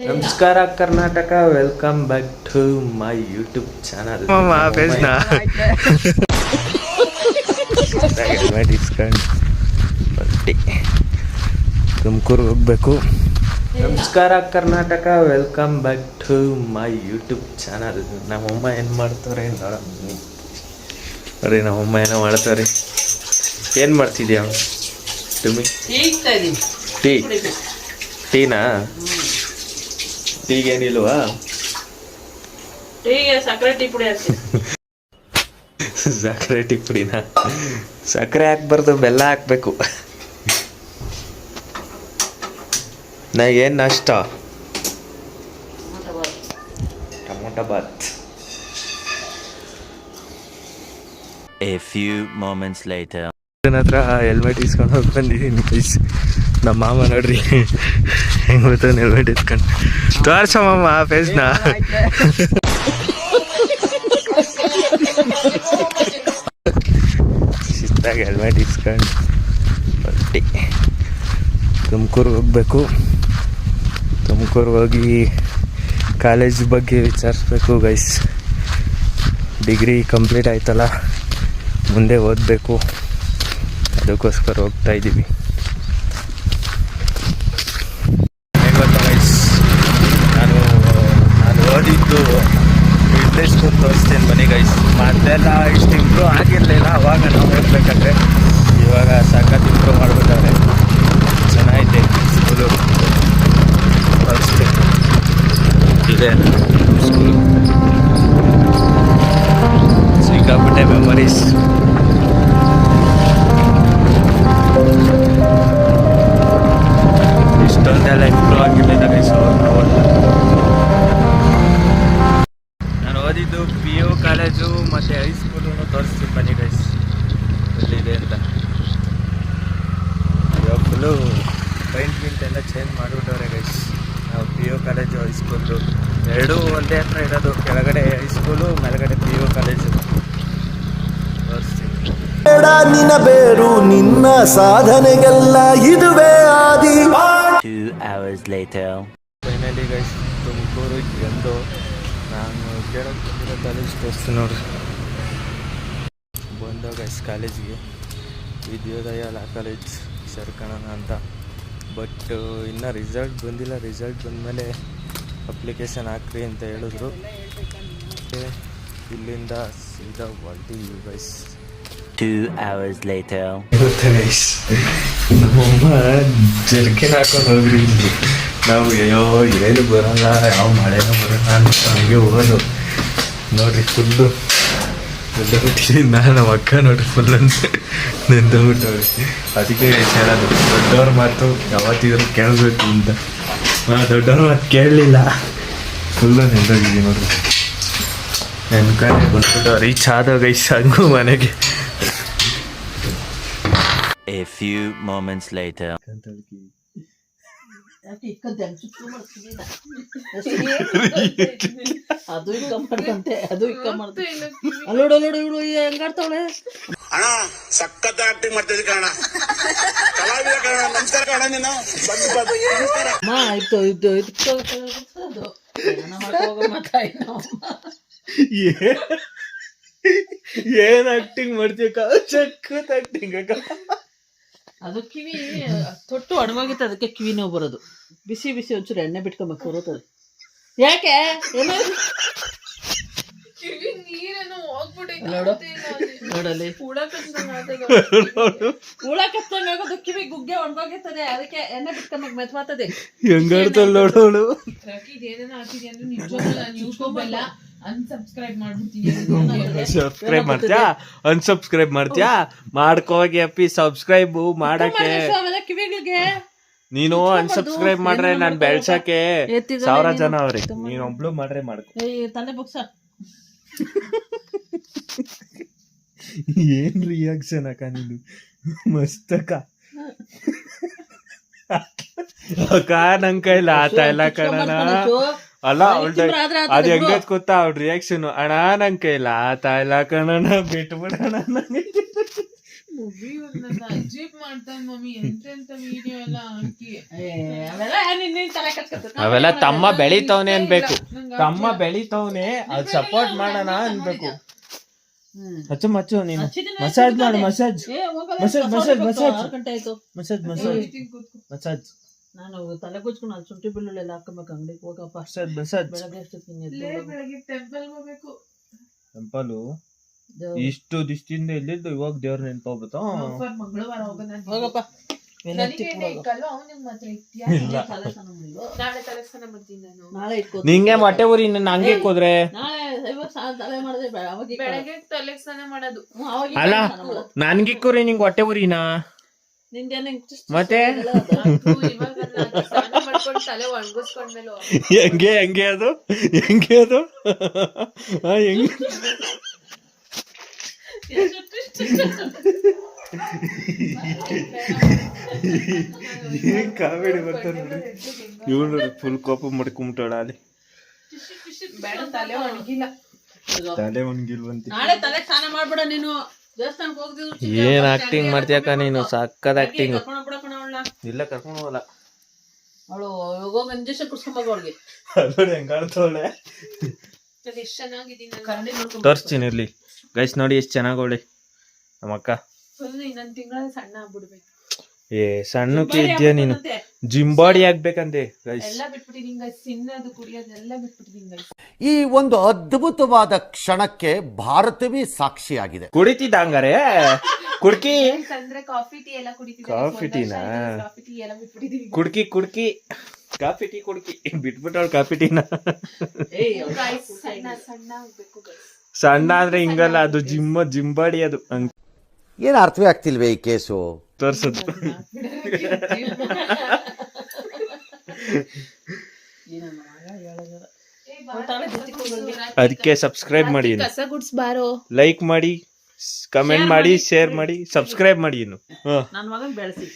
ನಮಸ್ಕಾರ Karnataka welcome back to my YouTube channel helmet ಇಸ್ಕೊಂಡು ಹೊರಟಿ ತುಮಕೂರು ಹೋಗ್ಬೇಕು. ನಮಸ್ಕಾರ Karnataka welcome back to my YouTube channel ನಮ್ಮಮ್ಮ ಏನು ಮಾಡ್ತಾರೆ ನೋಡ. ಅರೆ ನಮ್ಮಮ್ಮ ಏನೋ ಮಾಡ್ತಾರೆ. ಏನು ಮಾಡ್ತಿದ್ಯಾ? ಟೀ ಟೀನಾ? ಟೀಗೇನಿಲ್ವಾ ಟೀಗೆ ಸಕ್ಕರೆ ಟೀ ಪುಡಿ ಸಕ್ಕರೆ ಟೀ ಪುಡಿನ ಸಕ್ಕರೆ ಹಾಕ್ಬಾರ್ದು ಬೆಲ್ಲ ಹಾಕ್ಬೇಕು. ನಾ ಏನು ನಷ್ಟ? Tomato bath. A few moments. ನನ್ನ ಹತ್ರ ಹೆಲ್ಮೆಟ್ ಇಸ್ಕೊಂಡು ಹೋಗಿ ಬಂದಿದ್ದೀನಿ ನಮ್ಮ ಮಾಮ ನೋಡ್ರಿ. ಹೆಂಗ್ ಬರ್ತಾನೆ ಹೆಲ್ಮೆಟ್ ಇಟ್ಕೊಂಡು ತೋರ್ಸ ಮಾಮ ಫೇಸ್ನ ಶಿಸ್ತಾಗಿ ಹೆಲ್ಮೆಟ್ ಇಸ್ಕೊಂಡು ಹೊರಟಿ. ತುಮಕೂರು ಹೋಗ್ಬೇಕು. ತುಮಕೂರು ಹೋಗಿ ಕಾಲೇಜ್ ಬಗ್ಗೆ ವಿಚಾರಿಸ್ಬೇಕು ಗೈಸ್ ಡಿಗ್ರಿ ಕಂಪ್ಲೀಟ್ ಆಯ್ತಲ್ಲ. ಮುಂದೆ ಓದಬೇಕು. ಅದಕ್ಕೋಸ್ಕರ ಹೋಗ್ತಾ ಇದ್ದೀವಿ ಮೊದಲೆಲ್ಲ ಇಷ್ಟು ಇಂಪ್ರೂವ್ ಆಗಿರಲಿಲ್ಲ ಅವಾಗ ನಾವು ಹೋಗ್ಬೇಕಾದ್ರೆ ಇವಾಗ ಸಖತ್ ಇಂಪ್ರೂವ್ ಮಾಡ್ಬಿಟ್ಟವ್ರೆ ಚೆನ್ನಾಗಿದೆ ಸ್ಕೂಲು ತೋರಿಸ್ತೇನೆ ಇದೆ ಸ್ಕೂಲು ಸಿಕ್ಕಾಪಟ್ಟೆ ಮೆಮೊರೀಸ್ ಇಷ್ಟೊಂದೆಲ್ಲ ಇಂಪ್ರೂವ್ ಆಗಿರಲಿಲ್ಲ ಗೈಸ್ paint ಗಿಂಟ್ ಎಲ್ಲ ಚೇಂಜ್ ಮಾಡಿಬಿಟ್ಟವ್ರೆ ಗೈಸ್ ನಾವು P U college high school ಎರಡೂ ಒಂದೇ ಹತ್ರ ಇರೋದು ಕೆಳಗಡೆ ಹೈಸ್ಕೂಲು ಮೇಲ್ಗಡೆ ಪಿ ಯು ಕಾಲೇಜು ನಿನ್ನ ಬೇರು ನಿನ್ನ ಸಾಧನೆಗೆಲ್ಲ ಇದುವೇ ಆದಿ. Two hours later. Finally guys Tumakuru ಎಂದು ನಾನು ಕೇಳೋಕೆ ಬಂದಿರೋ ಕಾಲೇಜ್ ತೋರಿಸ್ತೀನಿ ನೋಡ್ರಿ ಬಂದೋ ಗೈಸ್ ಕಾಲೇಜಿಗೆ ವಿದ್ಯೋದಯ ಲಾ ಕಾಲೇಜ್ ಸೇರ್ಕೊಳ್ಳೋಣ ಅಂತ. ಬಟ್ ಇನ್ನೂ ರಿಸಲ್ಟ್ ಬಂದಿಲ್ಲ. ರಿಸಲ್ಟ್ ಬಂದಮೇಲೆ ಅಪ್ಲಿಕೇಶನ್ ಹಾಕ್ರಿ ಅಂತ ಹೇಳಿದ್ರು. ಮತ್ತು ಇಲ್ಲಿಂದ ಸೀದಾ ಹೊಲ್ಟಿವಿ ಗೈಸ್ ಟೂ ಅವರ್ಸ್ ಗೈಸ್ ನಮ್ಮಮ್ಮ ಜರ್ಕಿನ್ ಹಾಕೊಂಡು ಹೋಗ್ರಿ ಇಲ್ಲಿ ನಾವು ಅಯ್ಯೋ ಏನು ಬರಲ್ಲ ಯಾವ ಮಳೆನೂ ಬರೋಲ್ಲ ಅಂತ ಹಂಗೆ ಹೋಗೋದು. ನೋಡ್ರಿ ಫುಲ್ಲು ನಿಂತುಬಿಟ್ಟಿದ್ದೀನಿ ನಾನು ನಮ್ಮ ಅಕ್ಕ ನೋಡ್ರಿ ಫುಲ್ ಅಂತ. ನಿಂತುಬಿಟ್ಟವ್ರಿ ಅದಕ್ಕೆ ಹೇಳೋದು ದೊಡ್ಡವ್ರ ಮಾತು ಯಾವತ್ತಿದ್ರು ಕೇಳಬೇಕು ಅಂತ. ಹಾಂ ದೊಡ್ಡವ್ರ ಮಾತು ಕೇಳಲಿಲ್ಲ. ಫುಲ್ಲು ನಿಂತೋಗಿದ್ದೀನಿ ನೋಡ್ರಿ. ನನ್ನ ಕಡೆ ಬಂದ್ಬಿಟ್ಟು ರೀಚ್ ಆದ ಗೈಸ್ ಹಂಗೂ ಮನೆಗೆ. A few moments later. ಯಾಕೆ ಸುತ್ಲು ಮಾಡ್ತಿದ್ದೀನ? ಅದು ಇಕ್ಕ ಮಾಡ್ದಂತೆ ಅದು ಅಲ್ಲೋಡು ಅಲ್ಲೋಡು ಇವಳು ಹೆಂಗಾಡ್ತಾವಳೆ ಅಣ್ಣ ಸಖತ್ ಆಕ್ಟಿಂಗ್ ಮಾಡ್ತಿದ್ದೆ ಕಣ ಕಲಾವಿದ ಕಣ ನಮಸ್ಕಾರ ಕಣ ನೀನು ಅಮ್ಮ ಆಯ್ತು ಇದು ಇತ್ತು ಅದು ಏನ ಆಕ್ಟಿಂಗ್ ಮಾಡ್ತೀಯ ಚಕ್ಕತ್ ಆಕ್ಟಿಂಗ್ ಅಕ್ಕ ಅದು ಕಿವಿ ತೊಟ್ಟು ಒಣಗೋಗಿತ್ತು ಅದಕ್ಕೆ ಕಿವಿ ನೋವು ಬರೋದು. ಬಿಸಿ ಬಿಸಿ ಒಂಚೂರು ಎಣ್ಣೆ ಬಿಟ್ಕೊಂಬೇಕು ಬರುತ್ತದೆ ಯಾಕೆ? ಏನೋ ಕಿವಿ ನೀರೇನೋ ಹೋಗ್ಬಿಟ್ಟೈತೆ ನೋಡು. ನೋಡಲ್ಲಿ. ಹುಳ ಕಚ್ದಂಗ್ ಆತದ. ಹುಳ ಕತ್ತಂಗ ಆಗೋದು ಕಿವಿ ಗುಗ್ಗೆ ಒಣಗೋಗಿರ್ತದೆ ಅದಕ್ಕೆ ಎಣ್ಣೆ ಬಿಟ್ಕೊಂಬಾಗ ಮೆತ್ವಾತದೆ. ಹೆಂಗಾಡ್ತಲ್ ನೋಡೋಳು ರಕಿ ಇದೇನೇನೋ ಹಾಕಿದ್ಯಾ ಅಂದ್ರೆ ನಿಜವಾಗ್ಲೂ ನಾನು ಯೂಟ್ಯೂಬ್ ಎಲ್ಲ ಅನ್ಸಬ್ಸ್ಕ್ರೈಬ್ ಮಾಡ್ಬಿಡ್ತೀನಿ. ಸಬ್ಸ್ಕ್ರೈಬ್ ಮಾಡ್ತೀಯಾ? ಅನ್ಸಬ್ಸ್ಕ್ರೈಬ್ ಮಾಡ್ತೀಯಾ? ಮಾಡ್ಕೋಗಿ ಅಪ್ಪಿ ಸಬ್ಸ್ಕ್ರೈಬ್ ಮಾಡಕ್ಕೆ. ಕಿವಿಗಳಿಗೆ? ನೀನು ಅನ್ಸಬ್ಸ್ಕ್ರೈಬ್ ಮಾಡ್ರೆ ನಾನ್ ಬೆಳ್ಸಕ್ಕೆ ಸಾವಿರ ಜನ ಅವ್ರಿ ನೀನು ಒಬ್ಳು ಮಾಡ್ರೆ ಮಾಡ್ಕೊ. ತಲೆ ಬುಕ್ಸ. ಏನ್ ರಿಯಾಕ್ಷನ್ ಅಕ್ಕ ನೀನು? ಮಸ್ತ್ ಅಕ್ಕ. ನಂಗೆ ನನ್ ಕೈಲ ಆತ ಇಲ್ಲ ಕಣನ ಅಲ್ಲ ಅವಳ್ದ ಅದ್ ಹೆಂಗೈತ್ ಗೊತ್ತಾ ಅವ್ಳ ರಿಯಾಕ್ಷನ್ ಅಣ್ಣ ನನ್ ಕೈಲ ಆತ ಇಲ್ಲ ಎಲ್ಲ ಹಾಕಿ ಏ, ಅವೆಲ್ಲ. ತಮ್ಮ ಬೆಳಿತವನೆ ಅನ್ಬೇಕು. ತಮ್ಮ ಬೆಳಿತವನೆ ಅದ್ ಸಪೋರ್ಟ್ ಮಾಡೋಣ ಅನ್ಬೇಕು. ಮಚ್ಚು ಹಚ್ಚು ಮಚ್ಚು ನೀನು. ಮಸಾಜ್ ಮಾಡು. ಮಸಾಜ್. Massage, massage, massage. ಗಂಟೆ ಆಯ್ತು ಮಸಾಜ್ ಮಸಾಜ್. ಮಸಾಜ್. ನಾನು ತಲೆ ಕುಚ್ಕೊಂಡು ಅಲ್ಲಿ ಶುಂಠಿ ಬೆಳ್ಳುಳ್ಳಿ ಎಲ್ಲ ಹಾಕೋಬೇಕು ಅಂಗಡಿಗೆ ಹೋಗಪ್ಪ. ಸರ್ ಮಸಾಜ್ ಬೆಳಗ್ಗೆ ಎಷ್ಟೊತ್ತಿಗೆ ಬೆಳಗ್ಗೆ ಟೆಂಪಲ್ ಹೋಗ್ಬೇಕು. ಟೆಂಪಲು ಇಷ್ಟು ದಿವಸದಿಂದ ಇಲ್ಲಿದ್ದು ಇವಾಗ ದೇವ್ರ ನೆನ್ಪೋಗ್ಬಿಟ್ಟು ಮಂಗಳವಾರ ಹೋಗೋಣ ಹೋಗಪ್ಪ. ನಿಂಗೆ ಮೊಟ್ಟೆ ಊರಿ ಹಂಗೆ ಹೋದ್ರೆ ಅಲ್ಲ ನನ್ಗಿಕ್ಕೂರಿ ನಿಂಗೆ ಹೊಟ್ಟೆ ಊರಿನಾ? ಮತ್ತೆ? ಹೆಂಗೆ ಹೆಂಗೆ ಅದು? ಹೆಂಗೆ ಅದು? ಆ, ಹೆಂಗೆ? ಏನ್ ಕಾವೇಡಿ ಬರ್ತಾರೆ ನೋಡಿ ಇವಳು ಫುಲ್ ಕೋಪ ಮಾಡ್ಕೊಂಬಿಟ್ಟಾಳ ಅಲ್ಲಿ. ತಲೆ ಒಣಗಿಲ್ಲ. ತಲೆ ಒಣಗಿಲ್ವಂತೆ. ನಾಳೆ ತಲೆ ಸ್ನಾನ ಮಾಡ್ಬಿಡ ನೀನು. ಏನ್ ಆಕ್ಟಿಂಗ್ ಮಾಡ್ತೀಯಕ್ಕ ನೀನು? ಸಕ್ಕದ ಆಕ್ಟಿಂಗ್ ಇಲ್ಲ ಕರ್ಕೊಂಡು ಹೋಗಲ್ಲ. ಅವಳು ಹೋಗಿ ಇಂಜೆಕ್ಷನ್ ಕುಡ್ಸ್ಕೊಂಬಾಗ ಅವ್ಳಿಗೆ. ನೋಡಿ ಹೆಂಗ್ ಕಾಣ್ತಾವಳೆ ತೋರಿಸ್ತೀನಿ ಇರ್ಲಿ. ಗೈಸ್ ನೋಡಿ ಎಷ್ಟು ಚೆನ್ನಾಗವಳೆ ನಮ್ಮಕ್ಕ. ಇನ್ನೊಂದು ಇನ್ನೊಂದ್ ತಿಂಗಳ ಸಣ್ಣ ಆಗ್ಬಿಡ್ಬೇಕು. ಏ ಸಣ್ಣಕ್ಕೆ ಇದ್ಯಾ ನೀನು? ಜಿಂಬಾಡಿ ಜಿಮ್ ಬಾಡಿ ಆಗ್ಬೇಕಂತೆ ಈ ಒಂದು ಅದ್ಭುತವಾದ ಕ್ಷಣಕ್ಕೆ ಭಾರತವೇ ಸಾಕ್ಷಿಯಾಗಿದೆ. ಕುಡಿತಿದ್ದ ಹಂಗಾರೆ ಕುಡ್ಕಿ ಕಾಫಿ ಟೀ ಎಲ್ಲ ಕಾಫಿ ಟೀನಾ? ಕಾಫಿ ಟೀ ಎಲ್ಲ ಬಿಟ್ಬಿಟ್ಟಿದೀನಿ ಕುಡ್ಕಿ ಕುಡ್ಕಿ. ಕಾಫಿ ಟೀ ಕುಡ್ಕಿ. ಬಿಟ್ಬಿಟ್ಟವಳು ಕಾಫಿ ಟೀನ? ಸಣ್ಣ ಅಂದ್ರೆ ಹಿಂಗಲ್ಲ ಅದು ಜಿಮ್ ಜಿಂಬಾಡಿ ಬಾಡಿ ಅದು. ಏನು ಅರ್ಥವೇ ಆಗ್ತಿಲ್ವೇ ಈ ಕೇಸು? ತೋರ್ಸೋದು. ಅದಕ್ಕೆ ಸಬ್ಸ್ಕ್ರೈಬ್ ಮಾಡಿ ಕಸ ಗುಡ್ಸ್ಬಾರೋ ಲೈಕ್ ಮಾಡಿ ಕಮೆಂಟ್ ಮಾಡಿ ಶೇರ್ ಮಾಡಿ ಸಬ್ಸ್ಕ್ರೈಬ್ ಮಾಡಿ ಇನ್ನು. ಹ. ನನ್ ಮಗನ್ ಬೆಳೆಸಿ.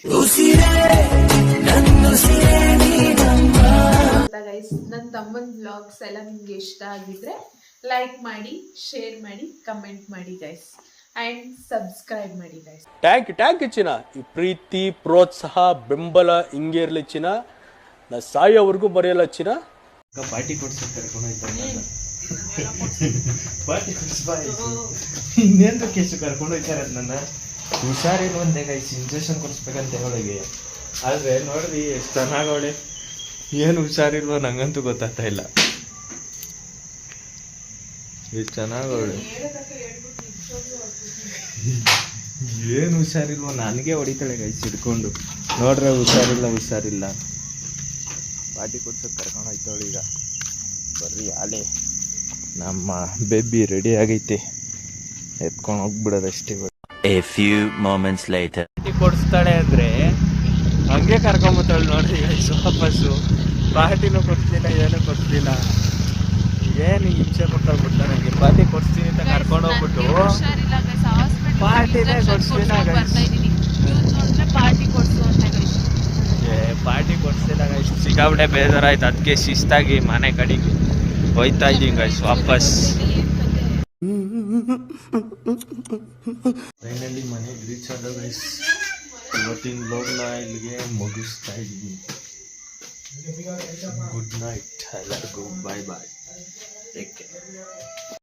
ಗೈಸ್ ನನ್ನ ತಮ್ಮನ ಬ್ಲಾಗ್ಸ್ ಎಲ್ಲ ನಿಮ್ಗೆ ಇಷ್ಟ ಆಗಿದ್ರೆ ಲೈಕ್ ಮಾಡಿ ಶೇರ್ ಮಾಡಿ ಕಮೆಂಟ್ ಮಾಡಿ ಗೈಸ್ ಅಂಡ್ ಸಬ್ಸ್ಕ್ರೈಬ್ ಮಾಡಿ guys thank you thank you ಚಿನ್ನ ಈ ಪ್ರೀತಿ ಪ್ರೋತ್ಸಾಹ ಬೆಂಬಲ ಹಿಂಗೆ ಇರಲಿ ಚಿನ್ನ ನಾ ಸಾಯೋವರೆಗೂ ಬರೆಯಲ್ಲ ಚಿನ್ನ ಪಾರ್ಟಿ ಕೊಡ್ಸಕ್ ಕರ್ಕೊಂಡು ಹೋಯ್ತಾರೆ ಪಾರ್ಟಿ ಇನ್ನೇನು ಕೇಸು ಕರ್ಕೊಂಡು ಹೋಯ್ತಾರೆ ನನ್ನ. ಹುಷಾರಿಲ್ಲ ಒಂದೇ ಗೈಸ್ ಇಂಜೆಕ್ಷನ್ ಕೊಡಿಸ್ಬೇಕಂತ ಹೇಳಿ ಆದ್ರೆ ನೋಡ್ರಿ ಎಷ್ಟು ಚೆನ್ನಾಗವಳೆ ಏನು ಹುಷಾರಿಲ್ವೋ ನಂಗಂತೂ ಗೊತ್ತಾಗ್ತಾ ಇಲ್ಲ. ಎಷ್ಟು ಚೆನ್ನಾಗವಳೆ ಏನು ಹುಷಾರಿಲ್ವೋ? ನನಗೆ ಹೊಡಿತಾಳೆ ಗೈಸ್ ಹಿಡ್ಕೊಂಡು. ನೋಡ್ರೆ ಹುಷಾರಿಲ್ಲ ಹುಷಾರಿಲ್ಲ. ಪಾರ್ಟಿ ಕೊಡ್ಸೋಕೆ ಕರ್ಕೊಂಡು ಹೋಯ್ತವಳು ಈಗ. ಬರ್ರಿ ಆಲೆ ನಮ್ಮ ಬೇಬಿ ರೆಡಿ ಆಗೈತೆ. ಎತ್ಕೊಂಡು ಹೋಗ್ಬಿಡೋದಷ್ಟೇ a few moments later party ಕೊಡಿಸ್ತಾಳೆ ಅಂದರೆ ಹಂಗೆ ಕರ್ಕೊಂಬತ್ತಾಳೆ ನೋಡ್ರಿ ಗೈಸ್ ವಾಪಸ್ಸು. ಪಾರ್ಟಿನೂ ಕೊಡ್ತಿಲ್ಲ ಏನೂ ಕೊಡ್ತಿಲ್ಲ ಏನು ಹಿಂಸೆ ಕೊಟ್ಟೋಗ್ಬಿಡ್ತಾರೆ ನನಗೆ ಪಾರ್ಟಿ ಕೊಡ್ತೀನಿ ಅಂತ ಕರ್ಕೊಂಡು ಹೋಗ್ಬಿಟ್ಟು ಪಾರ್ಟಿನೇ ಕೊಡ್ಸಿಲ್ಲ guys. ನೋಡಿದ್ರೆ ಪಾರ್ಟಿ ಕೊಡ್ಸು ಅಂತ ಗೈಸ್ ಏ ಪಾರ್ಟಿ ಕೊಡ್ಸಿಲ್ಲ ಗೈಸ್ ಸಿಕ್ಕಾಬಿಟ್ಟೆ ಬೇಜಾರಾಯ್ತು ಅದಕ್ಕೆ ಶಿಸ್ತಾಗಿ ಮನೆ ಕಡೆಗೆ ಹೋಯ್ತಾ ಇದ್ದೀನಿ ಗೈಸ್ ವಾಪಸ್ ಫೈನಲಿ ಮನೆಗೆ ರೀಚ್ ಆದ ಗೈಸ್ ಇವತ್ತಿನ ಬ್ಲಾಗ್ನ ಇಲ್ಲಿಗೆ ಮುಗಿಸ್ತಾ ಇದ್ದೀನಿ ಗುಡ್ ನೈಟ್ ಎಲ್ಲರಿಗೂ ಬಾಯ್ ಬಾಯ್ ಟೇಕ್ ಕೇರ್